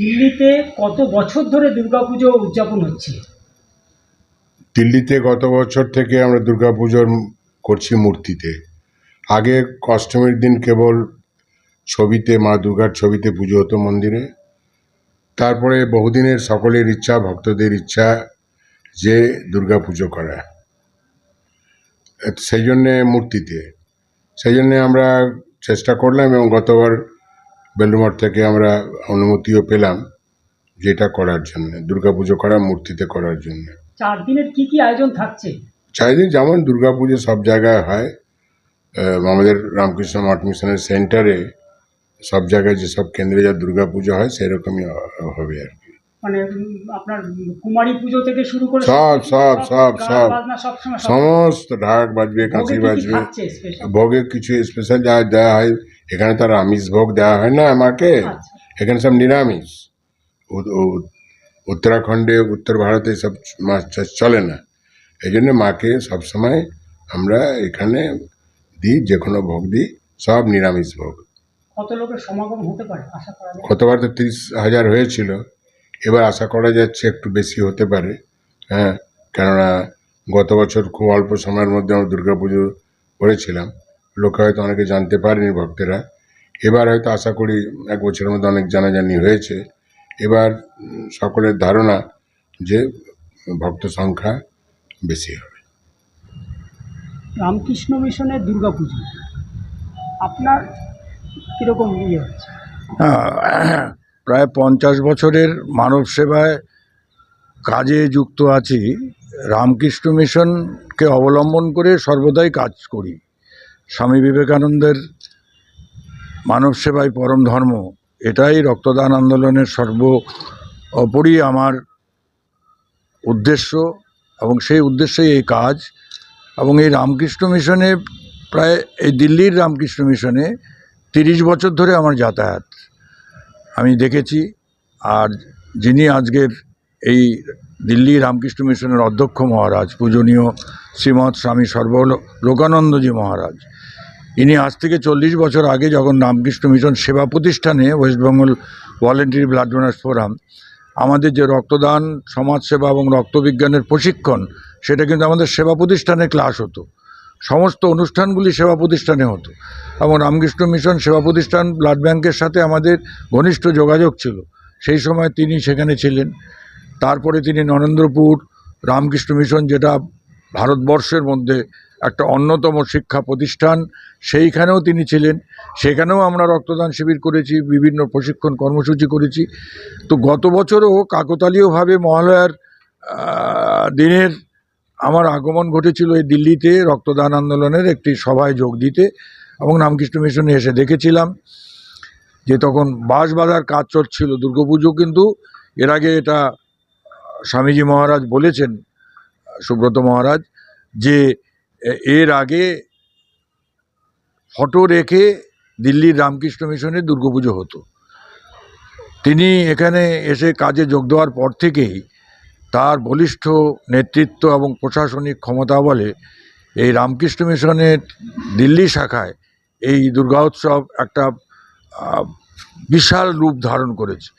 দিল্লিতে কত বছর ধরে দুর্গাপুজো উদযাপন হচ্ছে? দিল্লিতে গত বছর থেকে আমরা দুর্গাপুজোর করছি মূর্তিতে। আগে অষ্টমীর দিন কেবল ছবিতে, মা দুর্গার ছবিতে পুজো হতো মন্দিরে। তারপরে বহুদিনের সকলের ইচ্ছা, ভক্তদের ইচ্ছা যে দুর্গা পুজো করা। সেই জন্যে মূর্তিতে। সেই জন্যে আমরা চেষ্টা করলাম এবং গতবার বেলুমঠ থেকে আমরা অনুমতিও পেলাম যেটা করার জন্য দুর্গা পুজো করা মূর্তিতে করার জন্য। চার দিনের কি কি আয়োজন থাকছে? চারিদিন যেমন দুর্গাপুজো সব জায়গায় হয় আমাদের রামকৃষ্ণ মঠ মিশনের সেন্টারে সব জায়গায় যেসব কেন্দ্রে যা দুর্গাপুজো হয় সেরকমই হবে আর কি। মানে আপনার কুমারী পুজো থেকে শুরু করে সব, সব, সব, সব। সমস্ত ঢাক বাজবে কাঁচি বাজবে। থাকছে স্পেশাল ভোগে কিছু স্পেশাল যা দেওয়া হয় এখানে তো আর আমিষ ভোগ দেওয়া হয় না আমাকে। আচ্ছা এখানে সব নিরামিষ। উত্তরাখণ্ডে উত্তর ভারতে সব মাছ চাষ চলে না। এই জন্য মাকে সবসময় আমরা এখানে দিই যে কোনো ভোগ দিই সব নিরামিষ ভোগ। কত লোকের সমাগম হতে পারে? আশা করা যায়। গতবার তো তিরিশ হাজার হয়েছিল। এবার আশা করা যাচ্ছে একটু বেশি হতে পারে। হ্যাঁ কেননা গত বছর খুব অল্প সময়ের মধ্যে আমরা দুর্গা পুজো করেছিলাম। লোকে হয়তো অনেকে জানতে পারেনি ভক্তেরা। এবার হয়তো আশা করি এক বছরের মধ্যে অনেক জানাজানি হয়েছে। এবার সকলের ধারণা যে ভক্ত সংখ্যা বেশি হবে। রামকৃষ্ণ মিশনের দুর্গাপুজো আপনার কীরকম ইয়ে হচ্ছে? হ্যাঁ, প্রায় পঞ্চাশ বছরের মানব সেবায় কাজে যুক্ত আছি। রামকৃষ্ণ মিশনকে অবলম্বন করে সর্বদাই কাজ করি। স্বামী বিবেকানন্দের মানব সেবাই পরম ধর্ম, এটাই রক্তদান আন্দোলনের সর্বোপরি আমার উদ্দেশ্য এবং সেই উদ্দেশ্যেই এই কাজ। এবং এই রামকৃষ্ণ মিশনে প্রায়, এই দিল্লির রামকৃষ্ণ মিশনে তিরিশ বছর ধরে আমার যাতায়াত। আমি দেখেছি, আর যিনি আজকের এই দিল্লি রামকৃষ্ণ মিশনের অধ্যক্ষ মহারাজ, পূজনীয় শ্রীমৎ স্বামী সর্বলোকানন্দজি মহারাজ। ইনি আজ থেকে চল্লিশ বছর আগে যখন রামকৃষ্ণ মিশন সেবা প্রতিষ্ঠানে West Bengal voluntary blood donors forum, আমাদের যে রক্তদান, সমাজসেবা এবং রক্তবিজ্ঞানের প্রশিক্ষণ, সেটা কিন্তু আমাদের সেবা প্রতিষ্ঠানে ক্লাস হতো। সমস্ত অনুষ্ঠানগুলি সেবা প্রতিষ্ঠানে হতো এবং রামকৃষ্ণ মিশন সেবা প্রতিষ্ঠান ব্লাড ব্যাংকের সাথে আমাদের ঘনিষ্ঠ যোগাযোগ ছিল। সেই সময় তিনি সেখানে ছিলেন। তারপরে তিনি নরেন্দ্রপুর রামকৃষ্ণ মিশন, যেটা ভারতবর্ষের মধ্যে একটা অন্যতম শিক্ষা প্রতিষ্ঠান, সেইখানেও তিনি ছিলেন। সেখানেও আমরা রক্তদান শিবির করেছি, বিভিন্ন প্রশিক্ষণ কর্মসূচি করেছি। তো গত বছরও কাকতালীয়ভাবে মহালয়ার দিনের আমার আগমন ঘটেছিল এই দিল্লিতে রক্তদান আন্দোলনের একটি সভায় যোগ দিতে এবং রামকৃষ্ণ মিশনে এসে দেখেছিলাম যে তখন বাঁশ বাঁধার কাজ চলছিল, দুর্গাপুজো, কিন্তু এর আগে এটা স্বামীজি মহারাজ বলেছেন, সুব্রত মহারাজ, যে এর আগে ফটো রেখে দিল্লির রামকৃষ্ণ মিশনে দুর্গাপুজো হতো। তিনি এখানে এসে কাজে যোগ দেওয়ার পর থেকেই তার বলিষ্ঠ নেতৃত্ব এবং প্রশাসনিক ক্ষমতা বলে এই রামকৃষ্ণ মিশনের দিল্লি শাখায় এই দুর্গা উৎসব একটা বিশাল রূপ ধারণ করেছে।